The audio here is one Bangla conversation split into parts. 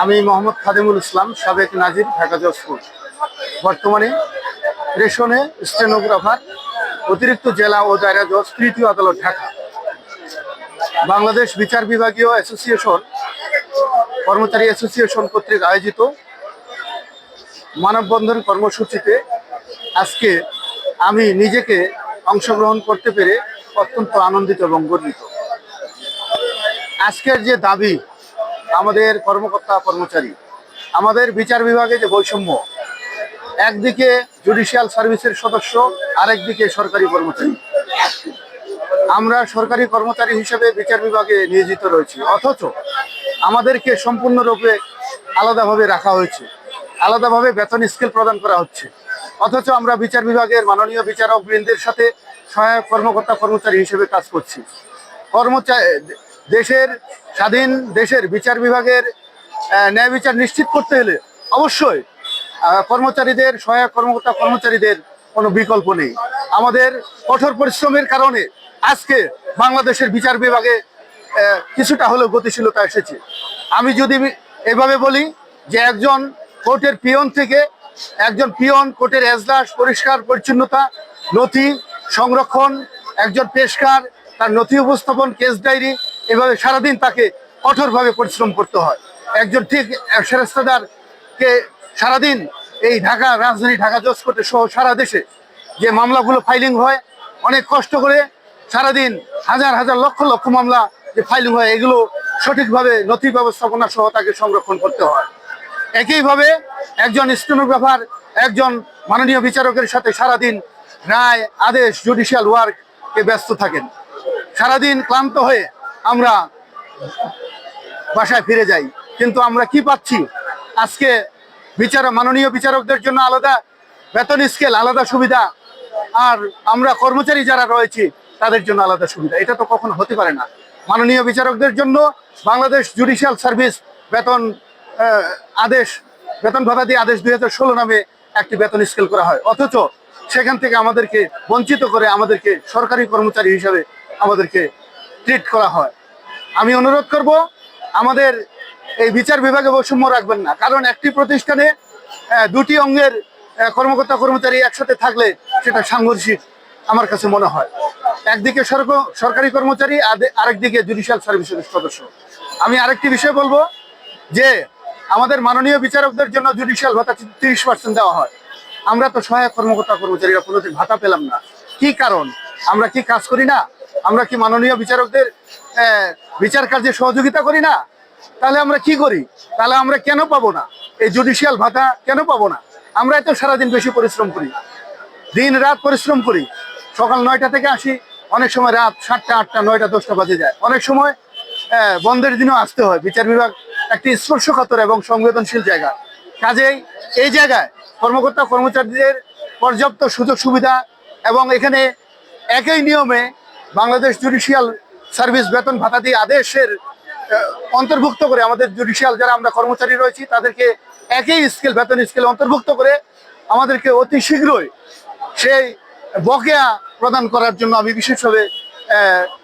আমি মোহাম্মদ খাদিমুল ইসলাম, সাবেক নাজির ঢাকা জজপুর বর্তমানে রেশনে স্টেনোগ্রাফার, অতিরিক্ত জেলা ও দায়রা জজ, তৃতীয় আদালত, ঢাকা। বাংলাদেশ বিচার বিভাগীয় অ্যাসোসিয়েশন, কর্মচারী অ্যাসোসিয়েশন কর্তৃক আয়োজিত মানববন্ধন কর্মসূচিতে আজকে আমি নিজেকে অংশগ্রহণ করতে পেরে অত্যন্ত আনন্দিত এবং গর্বিত। আজকের যে দাবি আমাদের কর্মকর্তা কর্মচারী, আমাদের বিচার বিভাগে যে বৈষম্য, একদিকে জুডিশিয়াল সার্ভিসের সদস্য, আরেকদিকে সরকারি কর্মচারী। আমরা সরকারি কর্মচারী হিসেবে বিচার বিভাগে নিয়োজিত রয়েছি, অথচ আমাদেরকে সম্পূর্ণরূপে আলাদাভাবে রাখা হয়েছে, আলাদাভাবে বেতন স্কেল প্রদান করা হচ্ছে। অথচ আমরা বিচার বিভাগের মাননীয় বিচারক বৃন্দের সাথে সহায়ক কর্মকর্তা কর্মচারী হিসেবে কাজ করছি। কর্মচারী দেশের স্বাধীন দেশের বিচার বিভাগের ন্যায় বিচার নিশ্চিত করতে হলে অবশ্যই কর্মচারীদের, সহায়ক কর্মকর্তা কর্মচারীদের কোনো বিকল্প নেই। আমাদের কঠোর পরিশ্রমের কারণে আজকে বাংলাদেশের বিচার বিভাগে কিছুটা হলেও গতিশীলতা এসেছে। আমি যদি এভাবে বলি যে একজন কোর্টের পিয়ন থেকে, একজন পিয়ন কোর্টের এজলাস, পরিষ্কার, পরিচ্ছন্নতা, নথি সংরক্ষণ, একজন পেশকার, তার নথি উপস্থাপন, কেস ডায়েরি এভাবে সারাদিন তাকে কঠোরভাবে পরিশ্রম করতে হয়। একজন ঠিক সেরেস্তাদারকে সারাদিন এই ঢাকা, রাজধানী ঢাকা জজ কোর্টে সহ সারা দেশে যে মামলাগুলো ফাইলিং হয়, অনেক কষ্ট করে সারাদিন হাজার হাজার লক্ষ লক্ষ মামলা যে ফাইলিং হয়, এগুলো সঠিকভাবে নথি ব্যবস্থাপনা সহ তাকে সংরক্ষণ করতে হয়। একইভাবে একজন স্টেনোগ্রাফার একজন মাননীয় বিচারকের সাথে সারাদিন রায়, আদেশ জুডিশিয়াল ওয়ার্কে ব্যস্ত থাকেন। সারাদিন ক্লান্ত হয়ে আমরা বাসায় ফিরে যাই। কিন্তু আমরা কি পাচ্ছি? আজকে বিচার, মাননীয় বিচারকদের জন্য আলাদা বেতন স্কেল আলাদা সুবিধা। আর আমরা কর্মচারী যারা রয়েছি, তাদের জন্য আলাদা সুবিধা। এটা তো কখনো হতে পারে না। মাননীয় বিচারকদের জন্য বাংলাদেশ জুডিশিয়াল সার্ভিস বেতন আদেশ, বেতন ভাতা দিয়ে আদেশ দুই হাজার ষোলো নামে একটি বেতন স্কেল করা হয়। অথচ সেখান থেকে আমাদেরকে বঞ্চিত করে আমাদেরকে সরকারি কর্মচারী হিসাবে আমাদেরকে ট্রিট করা হয়। আমি অনুরোধ করব, আমাদের এই বিচার বিভাগে বৈষম্য রাখবেন না, কারণ একটি প্রতিষ্ঠানে দুটি অঙ্গের কর্মকর্তা কর্মচারী একসাথে থাকলে সেটা সাংঘর্ষিক আমার কাছে মনে হয়। একদিকে সরক- সরকারি কর্মচারী আরেকদিকে জুডিশিয়াল সার্ভিসের সদস্য। আমি আরেকটি বিষয় বলব, যে আমাদের মাননীয় বিচারকদের জন্য জুডিশিয়াল ভাতা তিরিশ পার্সেন্ট দেওয়া হয়। আমরা তো সহায়ক কর্মকর্তা কর্মচারীরা কোনোদিন ভাতা পেলাম না। কি কারণ? আমরা কি কাজ করি না? আমরা কি মাননীয় বিচারকদের বিচার কার্যে সহযোগিতা করি না? তাহলে আমরা কি করি? তাহলে আমরা কেন পাবো না? এই জুডিশিয়াল ভাতা কেন পাবো না? আমরা এত সারাদিন বেশি পরিশ্রম করি। দিন রাত পরিশ্রম করি। সকাল নয়টা থেকে আসি, অনেক সময় রাত সাতটা, আটটা, নয়টা, দশটা বাজে যায়। অনেক সময় বন্ধের দিনেও আসতে হয়। বিচার বিভাগ একটি স্পর্শকাতর এবং সংবেদনশীল জায়গা। কাজেই এই জায়গায় কর্মকর্তা কর্মচারীদের পর্যাপ্ত সুযোগ সুবিধা এবং এখানে একই নিয়মে বাংলাদেশ জুডিশিয়াল সার্ভিস বেতন ভাতা দিয়ে আদেশের অন্তর্ভুক্ত করে আমাদের জুডিশিয়াল যারা আমরা কর্মচারী রয়েছি, তাদেরকে একই স্কেল, বেতন স্কেল অন্তর্ভুক্ত করে আমাদেরকে অতি শীঘ্রই সেই বকেয়া প্রদান করার জন্য আমি বিশেষভাবে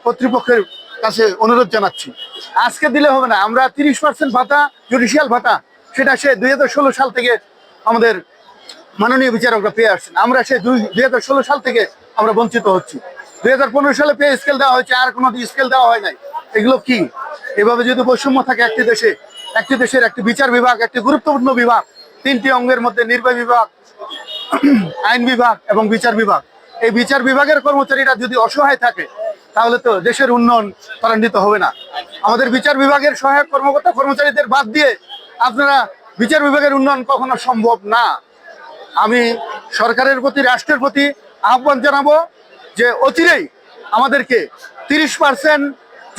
কর্তৃপক্ষের কাছে অনুরোধ জানাচ্ছি। আজকে দিলে হবে না, আমরা তিরিশ পার্সেন্ট ভাতা, জুডিশিয়াল ভাতা, সেটা সে দুই হাজার ষোলো সাল থেকে আমাদের মাননীয় বিচারকরা পেয়ে আসছেন। আমরা সে দুই সাল থেকে আমরা বঞ্চিত হচ্ছি। দুই হাজার পনেরো সালে পে স্কেল দেওয়া হয়েছে, আর কোনো স্কেল দেওয়া হয় নাই। এগুলো কি? এভাবে যদি বৈষম্য থাকে একটি দেশে, একটি দেশের একটি বিচার বিভাগ, একটি গুরুত্বপূর্ণ বিভাগ, তিনটি অঙ্গের মধ্যে নির্বাহী বিভাগ, আইন বিভাগ এবং বিচার বিভাগ। এই বিচার বিভাগের কর্মচারীরা যদি অসহায় থাকে, তাহলে তো দেশের উন্নয়ন ত্বরান্বিত হবে না। আমাদের বিচার বিভাগের সহায়ক কর্মকর্তা কর্মচারীদের বাদ দিয়ে আপনারা বিচার বিভাগের উন্নয়ন কখনো সম্ভব না। আমি সরকারের প্রতি, রাষ্ট্রের প্রতি আহ্বান জানাব যে অচিরেই আমাদেরকে তিরিশ পার্সেন্ট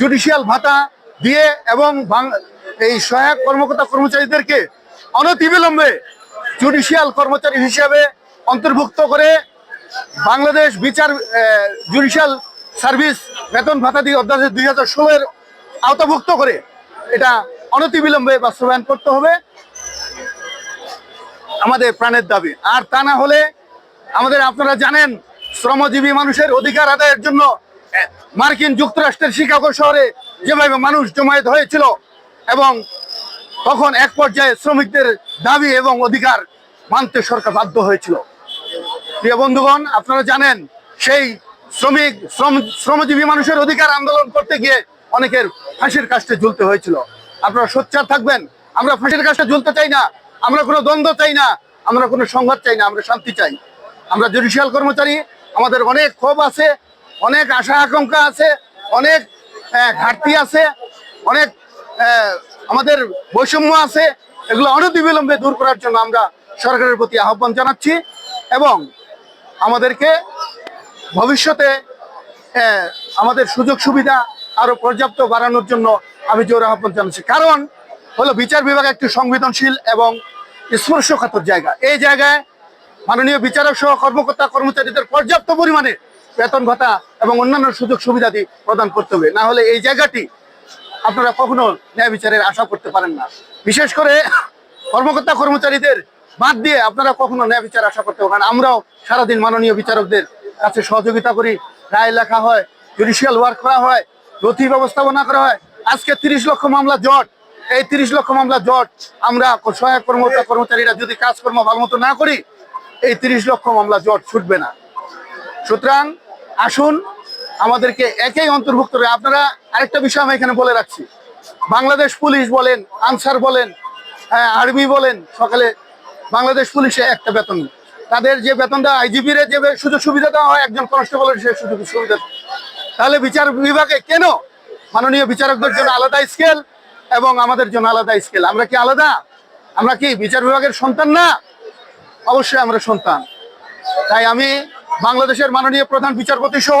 জুডিশিয়াল ভাতা দিয়ে এবং এই সহায়ক কর্মকর্তা কর্মচারীদেরকে অনতিবিলম্বে জুডিশিয়াল কর্মচারী হিসেবে অন্তর্ভুক্ত করে বাংলাদেশ বিচার জুডিশিয়াল সার্ভিস বেতন ভাতা দিয়ে অধ্যাদেশ দুই হাজার ষোলোর আওতাভুক্ত করে এটা অনতিবিলম্বে বাস্তবায়ন করতে হবে। আমাদের প্রাণের দাবি। আর তা না হলে আমাদের আপনারা জানেন শ্রমজীবী মানুষের অধিকার আদায়ের জন্য মার্কিন যুক্তরাষ্ট্রের শিকাগো শহরে যেভাবে মানুষ জমায়েত হয়েছিল এবং তখন এক পর্যায়ে শ্রমিকদের দাবি এবং অধিকার মানতে সরকার বাধ্য হয়েছিল। প্রিয় বন্ধুগণ, আপনারা জানেন সেই শ্রমিক, শ্রম, শ্রমজীবী মানুষের অধিকার আন্দোলন করতে গিয়ে অনেকের ফাঁসির কাষ্টে ঝুলতে হয়েছিল। আপনারা সোচ্চার থাকবেন, আমরা ফাঁসির কাষ্টে ঝুলতে চাই না, আমরা কোনো দ্বন্দ্ব চাই না, আমরা কোনো সংঘাত চাই না, আমরা শান্তি চাই। আমরা জুডিশিয়াল কর্মচারী আমাদের অনেক ক্ষোভ আছে, অনেক আশা আকাঙ্ক্ষা আছে, অনেক ঘাটতি আছে, অনেক আমাদের বৈষম্য আছে, এগুলো অনতিবিলম্বে দূর করার জন্য আমরা সরকারের প্রতি আহ্বান জানাচ্ছি এবং আমাদেরকে ভবিষ্যতে আমাদের সুযোগ সুবিধা আরও পর্যাপ্ত বাড়ানোর জন্য আমি জোর আহ্বান জানাচ্ছি। কারণ হলো বিচার বিভাগ একটি সংবেদনশীল এবং স্পর্শকাতর জায়গা। এই জায়গায় মাননীয় বিচারক সহ কর্মকর্তা কর্মচারীদের পর্যাপ্ত পরিমাণে বেতন ভাতা এবং অন্যান্য সুযোগ সুবিধাদি প্রদান করতে হবে। না হলে এই জায়গাটি আপনারা কখনো ন্যায় বিচারের আশা করতে পারেন না। বিশেষ করে কর্মকর্তা কর্মচারীদের বাদ দিয়ে আপনারা কখনো ন্যায় বিচার আশা করতে পারেন আমরাও সারাদিন মাননীয় বিচারকদের কাছে সহযোগিতা করি। রায় লেখা হয় জুডিশিয়াল ওয়ার্ক করা হয়, নথি ব্যবস্থাপনা করা হয়। আজকে তিরিশ লক্ষ মামলা জট। এই তিরিশ লক্ষ মামলা জট আমরা সহায়ক কর্মকর্তা কর্মচারীরা যদি কাজকর্ম ভালো মতো না করি এই তিরিশ লক্ষ মামলা জট ছুটবে না। সুতরাং আসুন, আমাদেরকে একেই অন্তর্ভুক্ত করে, আপনারা আরেকটা বিষয় আমি এখানে বলে রাখছি। বাংলাদেশ পুলিশ বলেন, আনসার বলেন আর্মি বলেন, সকালে বাংলাদেশ পুলিশে একটা বেতন। তাদের যে বেতন দেওয়া আইজিপির যে সুযোগ সুবিধা দেওয়া হয়, একজন কনস্টেবলের সে সুযোগ সুবিধা তাহলে বিচার বিভাগে কেন মাননীয় বিচারকদের জন্য আলাদা স্কেল এবং আমাদের জন্য আলাদা স্কেল? আমরা কি আলাদা? আমরা কি বিচার বিভাগের সন্তান না? অবশ্যই আমরা সন্তান। তাই আমি বাংলাদেশের মাননীয় প্রধান বিচারপতি সহ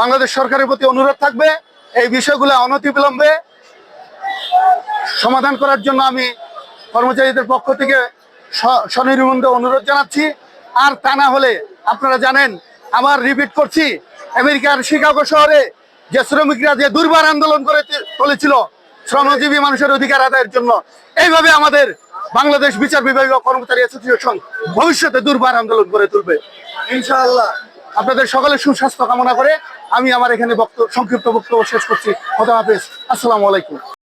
বাংলাদেশ সরকারের প্রতি অনুরোধ থাকবে, এই বিষয়গুলো অনতিবিলম্বে সমাধান করার জন্য আমি কর্মচারীদের পক্ষ থেকে স্বনির্বন্ধ অনুরোধ জানাচ্ছি। আর তা না হলে আপনারা জানেন আমার রিপিট করছি, আমেরিকার শিকাগো শহরে যে শ্রমিকরা যে দুর্বার আন্দোলন করে চলেছিল, শ্রমজীবী মানুষের অধিকার আদায়ের জন্য, এইভাবে আমাদের বাংলাদেশ বিচার বিভাগীয় কর্মচারী অ্যাসোসিয়েশন ভবিষ্যতে দুর্বার আন্দোলন করে তুলবে। ইনশাআল্লাহ। আপনাদের সকলের সুস্বাস্থ্য কামনা করে আমি আমার এখানে বক্তব্য সংক্ষিপ্ত বক্তব্য শেষ করছি। খোদা হাফেজ। আসসালামু আলাইকুম।